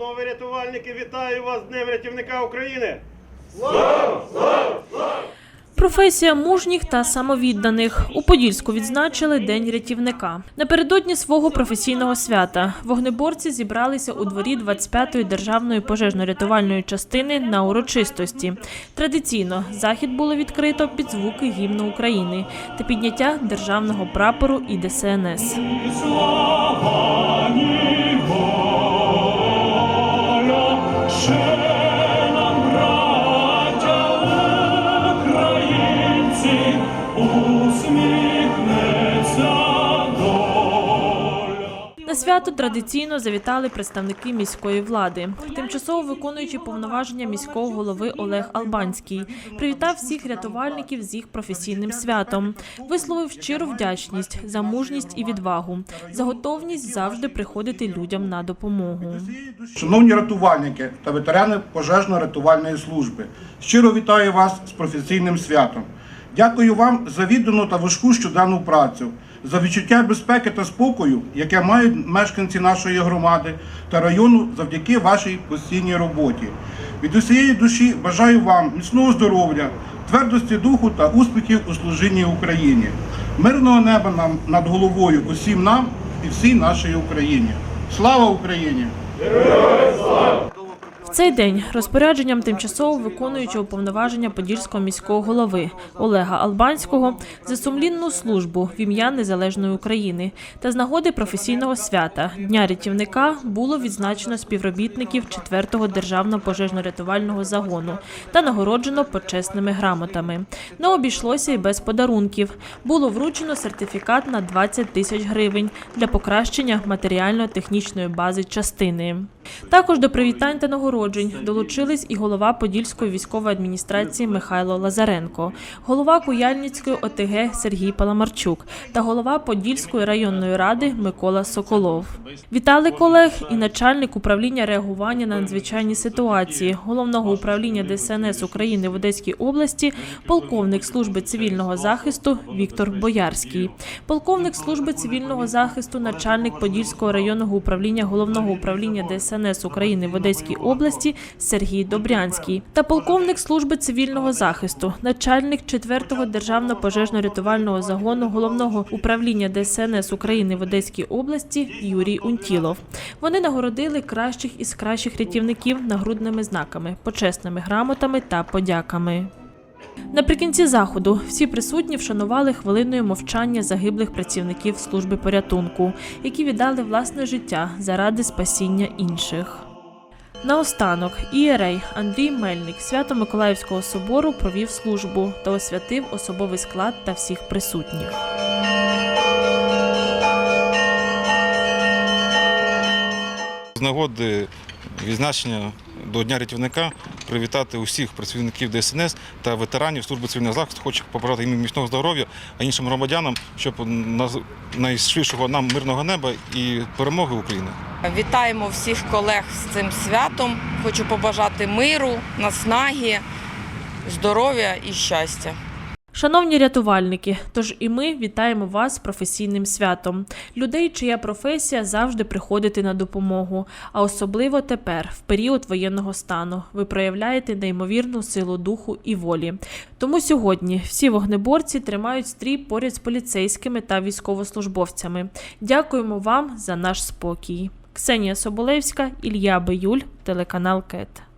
Панове рятувальники, вітаю вас з Днем рятівника України! Професія мужніх та самовідданих у Подільську відзначили День рятівника. Напередодні свого професійного свята вогнеборці зібралися у дворі 25-ї державної пожежно-рятувальної частини на урочистості. Традиційно захід було відкрито під звуки гімну України та підняття державного прапору і ДСНС. Свято традиційно завітали представники міської влади. Тимчасово виконуючи повноваження міського голови Олег Албанський привітав всіх рятувальників з їх професійним святом. Висловив щиру вдячність за мужність і відвагу, за готовність завжди приходити людям на допомогу. Шановні рятувальники та ветерани пожежно-рятувальної служби, щиро вітаю вас з професійним святом. Дякую вам за віддану та важку щоденну працю, за відчуття безпеки та спокою, яке мають мешканці нашої громади та району завдяки вашій постійній роботі. Від усієї душі бажаю вам міцного здоров'я, твердості духу та успіхів у служінні Україні, мирного неба нам над головою усім нам і всій нашій Україні. Слава Україні! Цей день розпорядженням тимчасово виконуючого повноваження подільського міського голови Олега Албанського за сумлінну службу в ім'я незалежної України та з нагоди професійного свята Дня рятівника було відзначено співробітників 4-го державного пожежно-рятувального загону та нагороджено почесними грамотами. Не обійшлося і без подарунків. Було вручено сертифікат на 20 тисяч гривень для покращення матеріально-технічної бази частини. Також до привітань та нагороджень долучились і голова Подільської військової адміністрації Михайло Лазаренко, голова Куяльницької ОТГ Сергій Паламарчук та голова Подільської районної ради Микола Соколов. Вітали колег і начальник управління реагування на надзвичайні ситуації головного управління ДСНС України в Одеській області, полковник служби цивільного захисту Віктор Боярський, полковник служби цивільного захисту, начальник Подільського районного управління головного управління ДСНС України в Одеській області Сергій Добрянський та полковник служби цивільного захисту, начальник 4-го державного пожежно-рятувального загону головного управління ДСНС України в Одеській області Юрій Унтілов. Вони нагородили кращих із кращих рятівників нагрудними знаками, почесними грамотами та подяками. Наприкінці заходу всі присутні вшанували хвилиною мовчання загиблих працівників служби порятунку, які віддали власне життя заради спасіння інших. Наостанок ієрей Андрій Мельник Свято-Миколаївського собору провів службу та освятив особовий склад та всіх присутніх. З нагоди відзначення до Дня рятівника привітати усіх працівників ДСНС та ветеранів служби цивільного захисту. Хочу побажати їм міцного здоров'я, а іншим громадянам, щоб найшвидшого нам мирного неба і перемоги України. Вітаємо всіх колег з цим святом. Хочу побажати миру, наснаги, здоров'я і щастя. Шановні рятувальники, тож і ми вітаємо вас з професійним святом. Людей, чия професія завжди приходити на допомогу, а особливо тепер, в період воєнного стану, ви проявляєте неймовірну силу духу і волі. Тому сьогодні всі вогнеборці тримають стрій поряд з поліцейськими та військовослужбовцями. Дякуємо вам за наш спокій. Ксенія Соболевська, Ілля Биюль, телеканал КЕТ.